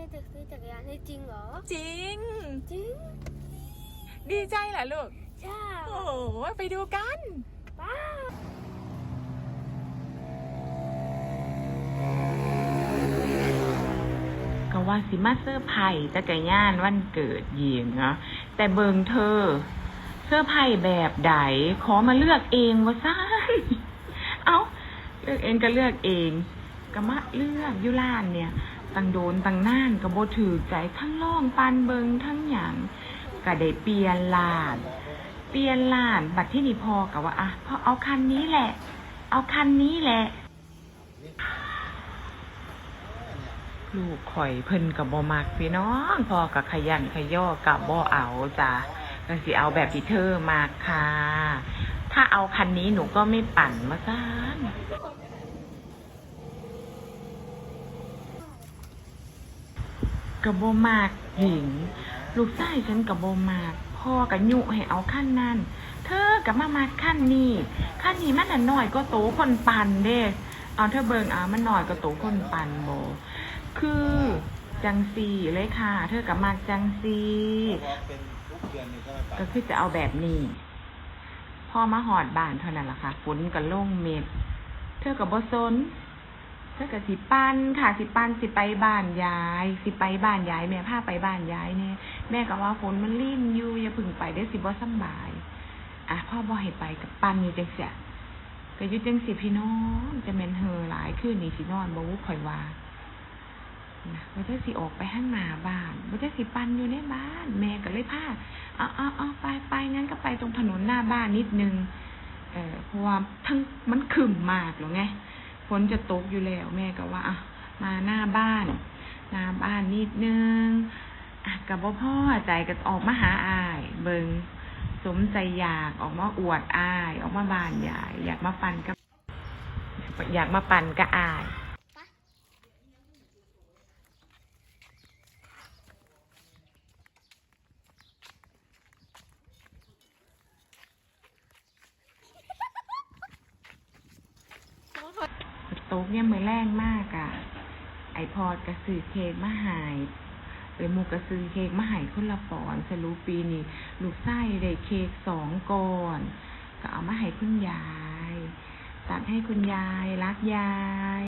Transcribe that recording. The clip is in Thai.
ม่จะซื้อจักรยานให้จริงเหรอ จริง จริง ดีใจเหรอลูก ใช่ โอ้โห ไปดูกันป้าก็ว่าสิมาเซอร์ไพรส์จักรยานวันเกิดหญิงเนาะแต่เบิงเธอ เสื้อร์ไผ่แบบใดขอมาเลือกเองวะซ่านเอาเลือกเองก็เลือกเองก็มาเลือกอยุล่านเนี่ย ตังโดนตังน่านก็บ่ถือใจทั้งล่องปันเบิงทั้งหยังก็ได้เปลี่ยนลาน เปลี่ยนลาน บัดที่นี่พอกับว่าอะพอเอาคันนี้แหละ เอาคันนี้แหละ ลูกข่อยเพิ่นกับบ่มักพี่น้องพอกับขยันขย่อกับบ่เอาจ้ะก็สิเอาแบบที่เธอมากค่ะ ถ้าเอาคันนี้หนูก็ไม่ปั่นมาซ่าน กับบ่มากหญิง ลูกชายฉันกับบ่มาก พ่อกับยุให้เอาขั้นนั้นเธอกับมามาขั้นนี้ขั้นนี้มันน่น้อยก็โตคนปันเด้ เอาเธอเบิงเอามันหน้อยก็โตคนปันโบ คือจังซีเลยค่ะ เธอกับมากจังซีก็คือจะเอาแบบนี้พ่อมาหอดบานเท่านั้นล่ะค่ะฝนกับล่งเม็ด เธอกับบซน เธอกับสิปันค่ะ สิปันสิไปบ้านยาย สิไปบ้านยาย แม่พาไปบ้านยายเนี่ยแม่ก็ว่าฝนมันลิ่นอยู่อย่าพึ่งไปได้สิบ่สบาย อะพ่อบ่ให้ไปกับปันอยู่จังเสียก็ยู่จังสิพี่น้องจะแมนเฮอหลายคืนนี้สินอนบ่วู้ข่อยว่านะว่าจะสิออกไปข้างหนาบ้านว่าจะสิปันอยู่ในบ้าน แม่ก็เลยพาเอาเอาเอาไปไปงั้นก็ไปตรงถนนหน้าบ้านนิดนึง เออเพราะว่าทั้งมันขึ้นมากหรอไง ฝนจะตกอยู่แล้วแม่ก็ว่าอะมาหน้าบ้านหน้าบ้านนิดนึงอะกับบ่พ่อใจก็ออกมาหาอายเบิงสมใจอยากออกมาอวดอาย ออกมาบานใหญ่อยากมาปั่นกับ อยากมาปั่นกับอาย โต๊กเนี่ยมือแรงมากอะ่ะ ไอพอดกระสือเค้กมาหายเออมูกระสือเค้กมาหายคนละปอนสรุปปีนี้ลูกไส้ได้เค้กสองก้อน ก็เอามาให้คุณยาย ตัดให้คุณยายรักยาย